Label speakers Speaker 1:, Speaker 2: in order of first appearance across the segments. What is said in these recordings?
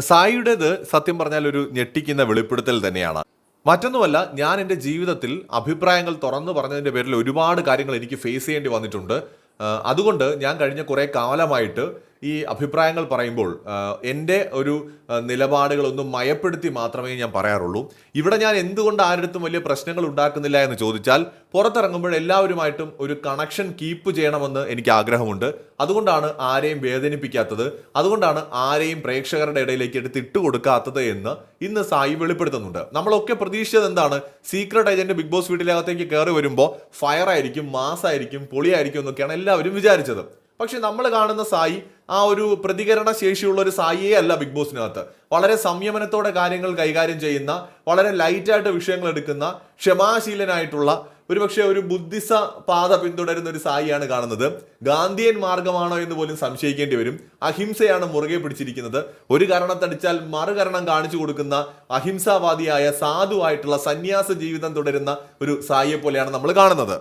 Speaker 1: സായിയുടേത് സത്യം പറഞ്ഞാൽ ഒരു ഞെട്ടിക്കുന്ന വെളിപ്പെടുത്തൽ തന്നെയാണ്. മറ്റൊന്നുമല്ല ഞാൻ എന്റെ ജീവിതത്തിൽ അഭിപ്രായങ്ങൾ തുറന്നു പറഞ്ഞതിന്റെ പേരിൽ ഒരുപാട് കാര്യങ്ങൾ എനിക്ക് ഫേസ് ചെയ്യേണ്ടി വന്നിട്ടുണ്ട്. അതുകൊണ്ട് ഞാൻ കഴിഞ്ഞ കുറേ കാലമായിട്ട് ഈ അഭിപ്രായങ്ങൾ പറയുമ്പോൾ എന്റെ ഒരു നിലപാടുകളൊന്നും മയപ്പെടുത്തി മാത്രമേ ഞാൻ പറയാറുള്ളൂ. ഇവിടെ ഞാൻ എന്തുകൊണ്ട് ആരുടെടുത്തും വലിയ പ്രശ്നങ്ങൾ ഉണ്ടാക്കുന്നില്ല എന്ന് ചോദിച്ചാൽ പുറത്തിറങ്ങുമ്പോൾ എല്ലാവരുമായിട്ടും ഒരു കണക്ഷൻ കീപ്പ് ചെയ്യണമെന്ന് എനിക്ക് ആഗ്രഹമുണ്ട്. അതുകൊണ്ടാണ് ആരെയും വേദനിപ്പിക്കാത്തത് അതുകൊണ്ടാണ് ആരെയും പ്രേക്ഷകരുടെ ഇടയിലേക്ക് എടുത്ത് ഇട്ട് കൊടുക്കാത്തത് എന്ന് ഇന്ന് സായി വെളിപ്പെടുത്തുന്നുണ്ട്. നമ്മളൊക്കെ പ്രതീക്ഷിച്ചത് എന്താണ് സീക്രട്ട് ഏജന്റ് ബിഗ് ബോസ് വീട്ടിലകത്തേക്ക് കയറി വരുമ്പോൾ ഫയർ ആയിരിക്കും മാസ് ആയിരിക്കും പൊളിയായിരിക്കും എന്നൊക്കെയാണ് എല്ലാവരും വിചാരിച്ചത്. പക്ഷെ നമ്മൾ കാണുന്ന സായി ആ ഒരു പ്രതികരണ ശേഷിയുള്ള ഒരു സായിയേ അല്ല ബിഗ് ബോസിനകത്ത് വളരെ സംയമനത്തോടെ കാര്യങ്ങൾ കൈകാര്യം ചെയ്യുന്ന വളരെ ലൈറ്റായിട്ട് വിഷയങ്ങൾ എടുക്കുന്ന ക്ഷമാശീലനായിട്ടുള്ള ഒരുപക്ഷെ ഒരു ബുദ്ധിസ പാത പിന്തുടരുന്ന ഒരു സായിയാണ് കാണുന്നത്. ഗാന്ധിയൻ മാർഗമാണോ എന്ന് പോലും സംശയിക്കേണ്ടി വരും. അഹിംസയാണ് മുറുകെ പിടിച്ചിരിക്കുന്നത്. ഒരു കരണത്തടിച്ചാൽ മറുകരണം കാണിച്ചു കൊടുക്കുന്ന അഹിംസാവാദിയായ സാധുവായിട്ടുള്ള സന്യാസ ജീവിതം തുടരുന്ന ഒരു സായിയെ പോലെയാണ് നമ്മൾ കാണുന്നത്.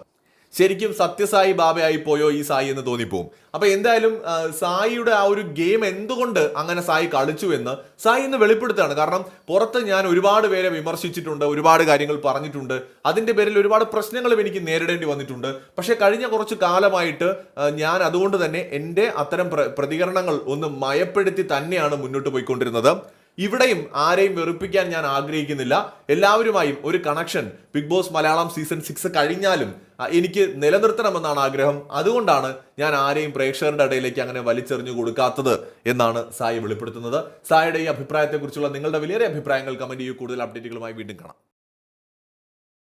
Speaker 1: ശരിക്കും സത്യസായി ബാബയായി പോയോ ഈ സായി എന്ന് തോന്നിപ്പോവും. അപ്പൊ എന്തായാലും സായിയുടെ ആ ഒരു ഗെയിം എന്തുകൊണ്ട് അങ്ങനെ സായി കളിച്ചു എന്ന് സായി ഇന്ന് വെളിപ്പെടുത്താണ് കാരണം പുറത്ത് ഞാൻ ഒരുപാട് പേരെ വിമർശിച്ചിട്ടുണ്ട് ഒരുപാട് കാര്യങ്ങൾ പറഞ്ഞിട്ടുണ്ട്. അതിന്റെ പേരിൽ ഒരുപാട് പ്രശ്നങ്ങളും എനിക്ക് നേരിടേണ്ടി വന്നിട്ടുണ്ട്. പക്ഷെ കഴിഞ്ഞ കുറച്ച് കാലമായിട്ട് ഞാൻ അതുകൊണ്ട് തന്നെ എന്റെ അത്തരം പ്രതികരണങ്ങൾ ഒന്ന് മയപ്പെടുത്തി തന്നെയാണ് മുന്നോട്ട് പോയിക്കൊണ്ടിരുന്നത്. ഇവിടെയും ആരെയും വെറുപ്പിക്കാൻ ഞാൻ ആഗ്രഹിക്കുന്നില്ല. എല്ലാവരുമായും ഒരു connection Bigg Boss Malayalam season six കഴിഞ്ഞാലും എനിക്ക് നിലനിർത്തണമെന്നാണ് ആഗ്രഹം. അതുകൊണ്ടാണ് ഞാൻ ആരെയും പ്രേക്ഷകരുടെ ഇടയിലേക്ക് അങ്ങനെ വലിച്ചെറിഞ്ഞു കൊടുക്കാത്തത് എന്നാണ് സായി വെളിപ്പെടുത്തുന്നത്. സായിയുടെ ഈ അഭിപ്രായത്തെക്കുറിച്ചുള്ള നിങ്ങളുടെ വലിയ അഭിപ്രായങ്ങൾ കമന്റ് ചെയ്യൂ. കൂടുതൽ അപ്ഡേറ്റുകളുമായി വീണ്ടും കാണാം.